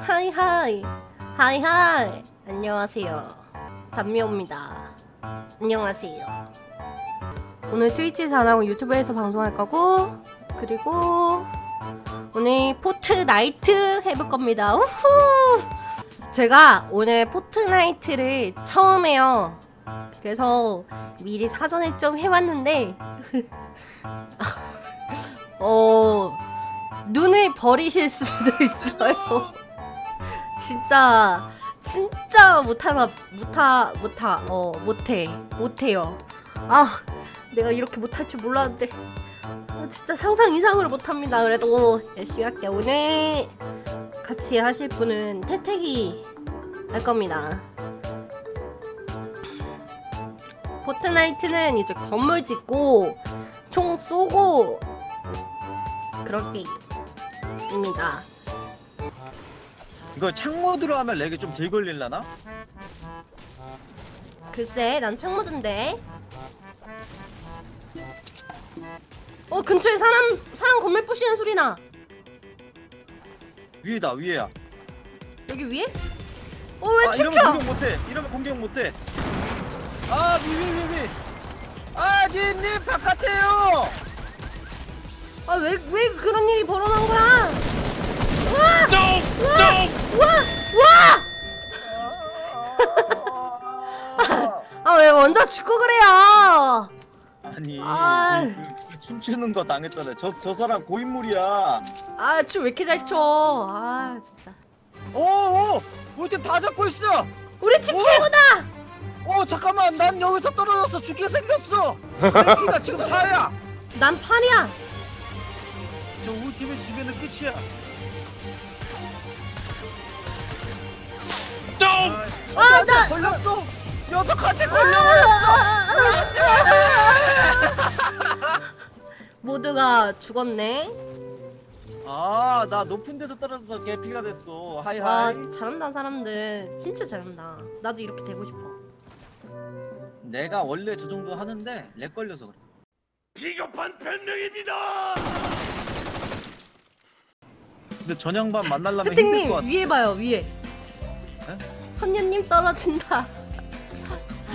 하이하이. 하이하이. 안녕하세요. 담미호입니다. 안녕하세요. 오늘 트위치에서 안 하고 유튜브에서 방송할 거고 그리고 오늘 포트나이트 해볼 겁니다. 우후! 제가 오늘 포트나이트를 처음 해요. 그래서 미리 사전에 좀 해왔는데 어 눈을 버리실 수도 있어요. 진짜 진짜 못하나 못하 못하 어 못해 못해요. 아 내가 이렇게 못할 줄 몰랐는데 아, 진짜 상상 이상으로 못합니다. 그래도 열심히 할게요. 오늘 같이 하실 분은 태택이 할 겁니다. 포트나이트는 이제 건물 짓고 총 쏘고 그런 게임입니다. 이거 창모드로 하면 렉이 좀 덜 걸릴라나? 글쎄, 난 창모드인데. 어 근처에 사람 사람 건물 부시는 소리 나. 위에다 위에야 여기 위에? 어왜 아 춤춰? 이러면 공격 못해 이러면 공격 못해 아 위위위위 아 님님 바깥에요 아왜 왜 그런 일이 벌어난 거야? 와! 와! 와! 아왜 먼저 죽고 그래요? 아니 아. 그, 그, 그 춤추는 거 당했잖아요 저, 저 사람 고인물이야 아 춤 왜 이렇게 잘 춰? 아 진짜. 오오 우리 팀 다 잡고 있어 우리 팀 오! 최고다! 어 잠깐만 난 여기서 떨어졌어 죽게 생겼어 내 피가 지금 4야 난 판이야. 저 우리 팀의 집에는 끝이야 아, 아, 나- 걸렸어 녀석한테 아! 걸려버렸어 모두가 죽었네. 아, 나 높은 데서 떨어져서 개피가 됐어. 와 하이하이. 잘한다 사람들. 진짜 잘한다. 나도 이렇게 되고 싶어. 내가 원래 저 정도 하는데 렉 걸려서 그래. 비겁한 변명입니다. 근데 전양반 만나려면 힘들 태택님 것 같아. 위에 봐요 위에. 선녀님 떨어진다.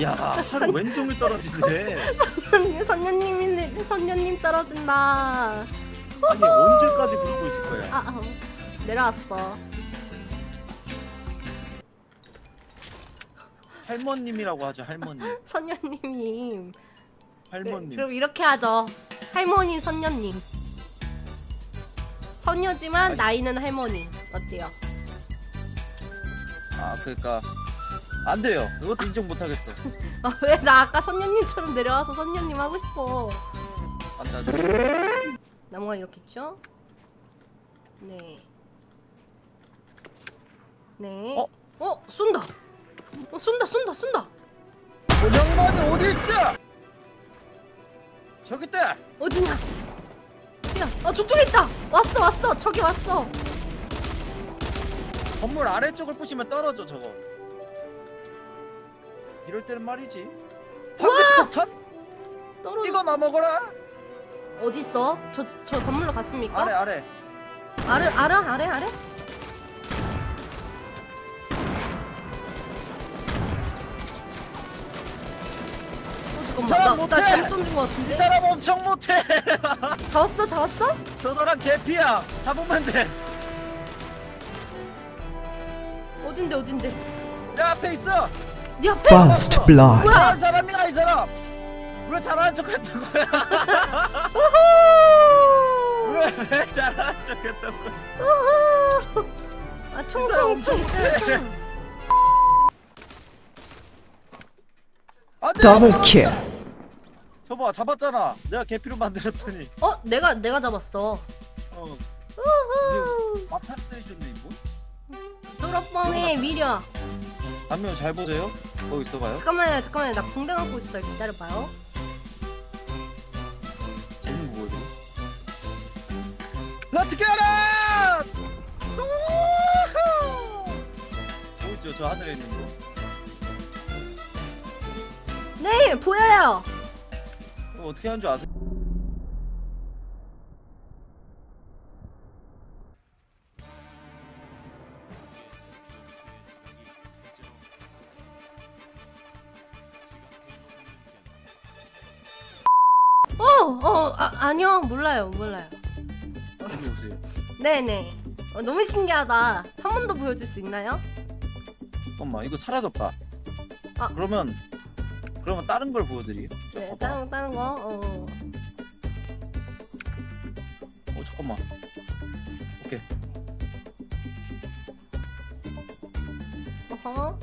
야, 하루 왼쪽을 떨어지네. 선녀- 선녀님이 선녀님 떨어진다. 아니 언제까지 그러고 있을 거야? 아 어. 내려왔어. 할머님이라고 하죠, 할머님. 선녀님이. 할머님. 그럼 이렇게 하죠. 할머니 선녀님. 선녀지만 아니. 나이는 할머니. 어때요? 아, 그러니까 안 돼요. 이것도 인정 못 하겠어. 아, 왜 나 아까 선녀님처럼 내려와서 선녀님 하고 싶어. 안 돼. 나무가 이렇게 있죠? 네. 네. 어? 어? 쏜다. 어, 쏜다, 쏜다, 쏜다. 전양반이 어디 있어? 저기 있다. 어디냐? 야, 아 저쪽에 있다. 왔어, 왔어. 저기 왔어. 건물 아래쪽을 부시면 떨어져 저거. 이럴 때는 말이지. 황금폭탄? 떨어. 이거 나 먹어라. 어디 있어? 저, 저 건물로 갔습니까? 아래 아래. 아래, 아래, 아래, 아래? 어, 잠깐만. 나, 못해! 나 잘못 던진 것이 같은데? 사람 엄청 못해. 잡았어? 잡았어? 저 사람 개피야. 잡으면 돼. 어딘데, 어딘데? 내 앞에 있어. First blood. 뭐야? 이 사람이야 이 사람. 왜 잘하는 척했던 거야? 왜, 왜 잘하는 척했던 거야? 우후! 아, 총, 이 사람 총, 엄청 총 있어요, 총. 안돼. Double kill. 저봐 잡았잖아. 내가 개피로 만들었더니. 어? 내가, 내가 잡았어. 어. 우후! 마탄 스테이션네 이거. 뚜러뻥의 위력. 한명 잘 보세요. 거기 있어봐요. 잠깐만요, 잠깐만요. 나 붕대 갖고 있어요. 기다려봐요. Let's get it! 우후! 보이죠? 저 하늘에 있는 거. 네, 보여요. 이거 어떻게 하는 줄 아세요? 아, 아니요 몰라요 몰라요. 네네. 어, 너무 신기하다. 한 번 더 보여줄 수 있나요? 잠깐만 이거 사라졌다. 아. 그러면 그러면 다른 걸 보여드리요. 네. 다른 다른 거. 어. 어 잠깐만. 오케이. 어허.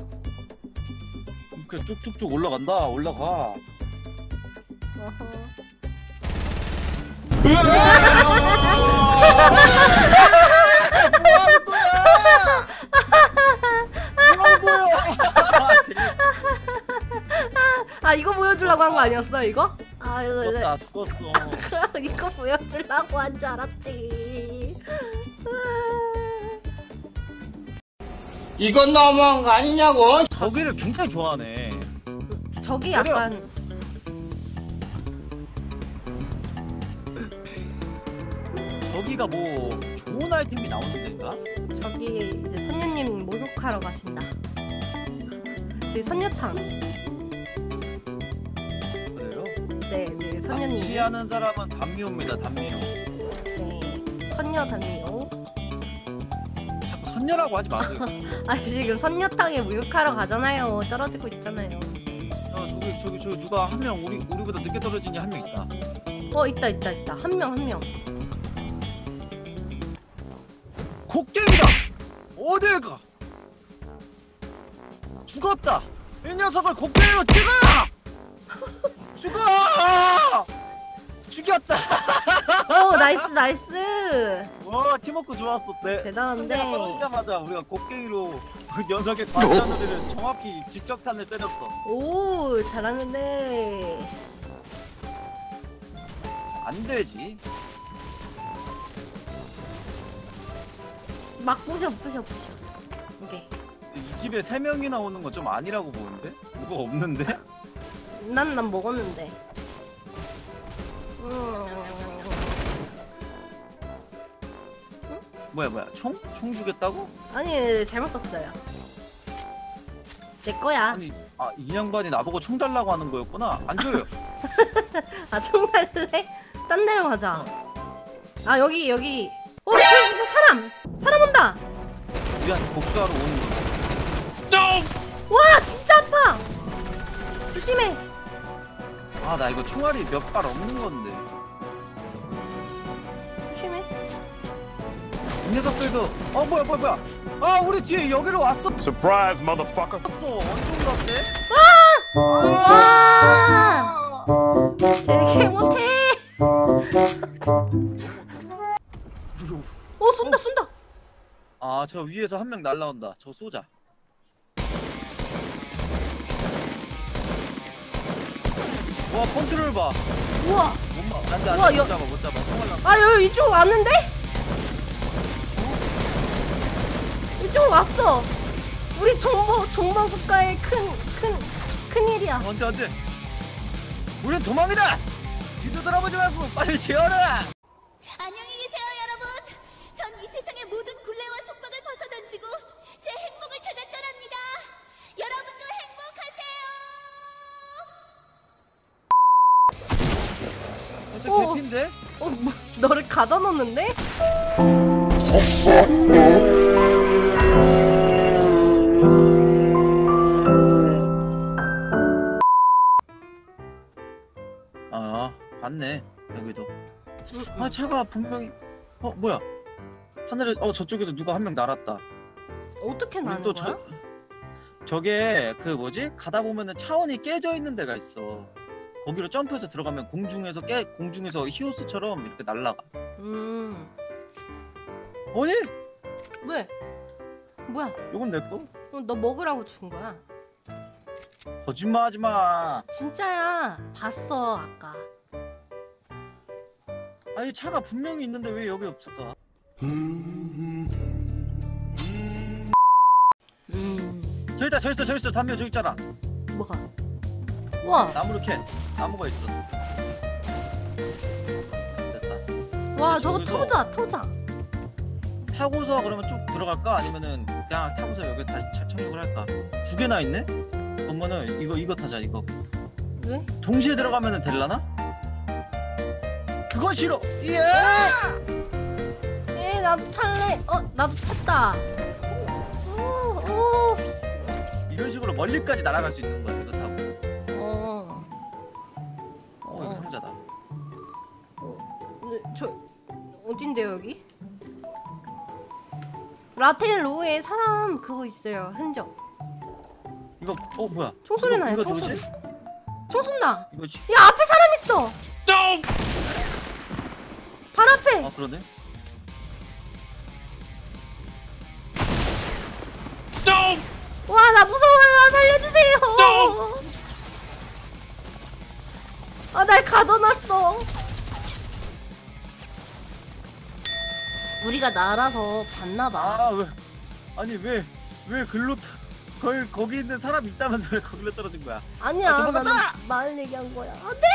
이렇게 쭉쭉쭉 올라간다. 올라가. 어허. 아 이거 보여주려고 한 거 아니었어 이거? 아 이거 죽었다 죽었어. 이거 보여주려고 한 줄 알았지. 이건 너무한 거 아니냐고. 저기를 굉장히 좋아하네. 저기. 약간 저기가 뭐 좋은 아이템이 나오는 데인가? 저기 이제 선녀님 목욕하러 가신다. 저기 선녀탕. 그래요? 네, 네, 선녀님. 납치하는 사람은 단미호입니다. 단미호. 네, 선녀 단미요. 자꾸 선녀라고 하지 마세요. 아 지금 선녀탕에 목욕하러 가잖아요. 떨어지고 있잖아요. 어, 저기 저기 저기 누가 한 명 우리 우리보다 늦게 떨어진 게한명 있다. 어 있다 있다 있다. 한 명 한 명. 곡괭이다. 어딜 가? 죽었다. 이 녀석을 곡괭이로 찍어! 죽어! 죽였다. 오 나이스 나이스. 와 팀워크 좋았어. 네. 대단한데. 떨어지자마자 우리가 곡괭이로 그 녀석의 관자들을 정확히 직격탄을 때렸어. 오 잘하는데. 안 되지. 막 부셔 부셔 부셔. 오케이. 이 집에 세 명이 나 오는 건좀 아니라고 보는데? 뭐가 없는데? 난 난 먹었는데. 음, 뭐야 뭐야 총? 총 주겠다고? 아니 잘못 썼어요. 내 거야. 아니 아이 양반이 나보고 총 달라고 하는 거였구나 안 줘요 아 총 갈래? 딴 데로 가자. 아 여기 여기. 어 저기 사람 사람 온다. 우리한테 복수하러 오는 거와 진짜 아파. 조심해. 아 나 이거 총알이 몇 발 없는 건데 조심해. 이 녀석들도 어 뭐야 뭐야 뭐야 아 우리 뒤에 여기로 왔어 Surprise, motherfucker. 왔어 완전 같대 와 되게 못해. 어 쏜다 쏜다. 아 저 위에서 한 명 날라온다 저 쏘자 와 컨트롤 봐 우와. 못 마, 안돼 우와, 안돼 여- 못 잡아 못 잡아 총알 나 아 여기 이쪽 왔는데? 이쪽 왔어. 우리 정보 정보 국가의 큰 큰 큰일이야. 안돼 안돼 우린 도망이다 뒤도 돌아보지 말고 빨리 지어라 어. 개피인데? 어 뭐, 너를 가다 놓는데? 아 봤네 여기도 아 차가 분명히 어 뭐야 하늘에 어 저쪽에서 누가 한 명 날았다 어떻게 나는 또 거야? 저, 저게 그 뭐지 가다 보면은 차원이 깨져 있는 데가 있어 거기로 점프해서 들어가면 공중에서 깨 공중에서 히오스처럼 이렇게 날아가 음 아니 왜? 뭐야? 이건 내거 어, 너 먹으라고 준 거야? 거짓말하지 마 진짜야. 봤어 아까. 아니 차가 분명히 있는데 왜 여기 없을까 음. 저기 있다 저기 있어 저기 있어 담요 저기 있잖아 뭐가? 와, 나무로 캔 나무가 있어 됐다 와 저거 터자 터자. 타고서 그러면 쭉 들어갈까 아니면은 그냥 타고서 여기 다시 차- 착륙을 할까 두 개나 있네 그러면은 이거 이거 타자 이거 왜? 동시에 들어가면은 될라나 그거 싫어. 예. 에 나도 탈래. 어 나도 탔다. 오, 오. 이런 식으로 멀리까지 날아갈 수 있는 거야 라텔 로우에 사람 그거 있어요 흔적. 이거 어 뭐야? 총소리 이거- 나요. 이거 총소리. 누구지? 총 쏜다. 이거 지- 야 앞에 사람 있어. 발 앞에. 아 그러네. 와나 무서워요. 살려주세요. 아날 가둬놨어. 우리가 날아서 봤나 봐. 아 왜? 아니 왜 왜 글로 타- 거기 거기 있는 사람 있다면서 왜 거기로 떨어진 거야? 아니야 아, 도망갔다! 나는 말 얘기한 거야. 안 돼.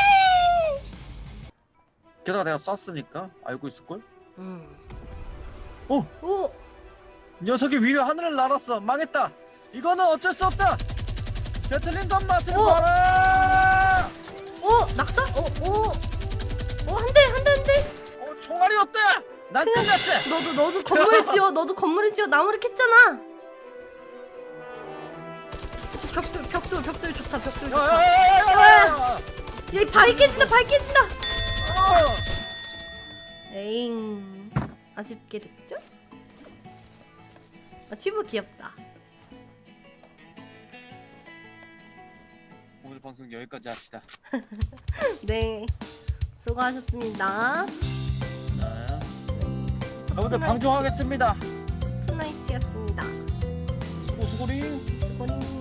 게다가 내가 쐈으니까 알고 있을 걸? 음. 오! 오. 녀석이 위로 하늘을 날았어. 망했다. 이거는 어쩔 수 없다. 게틀린 건 맛을 오! 봐라. 오 낙사? 오 오. 오 한 대 한 대 한 대. 어, 총알이 어때? 난 끝났어. 너도 너도 건물을 지어. 너도 건물을 지어. 나무를 캤잖아. 지- 벽돌 벽돌 벽돌 좋다. 벽돌 좋다. 야야야야야! 얘 바위 깨진다. 바위 깨진다. 어! 에잉. 아쉽게 됐죠? 아, 튜브 귀엽다. 오늘 방송 여기까지 합시다. 네. 수고하셨습니다. 네. 여러분들 방종하겠습니다. 투나이트였습니다. 수고 수고링.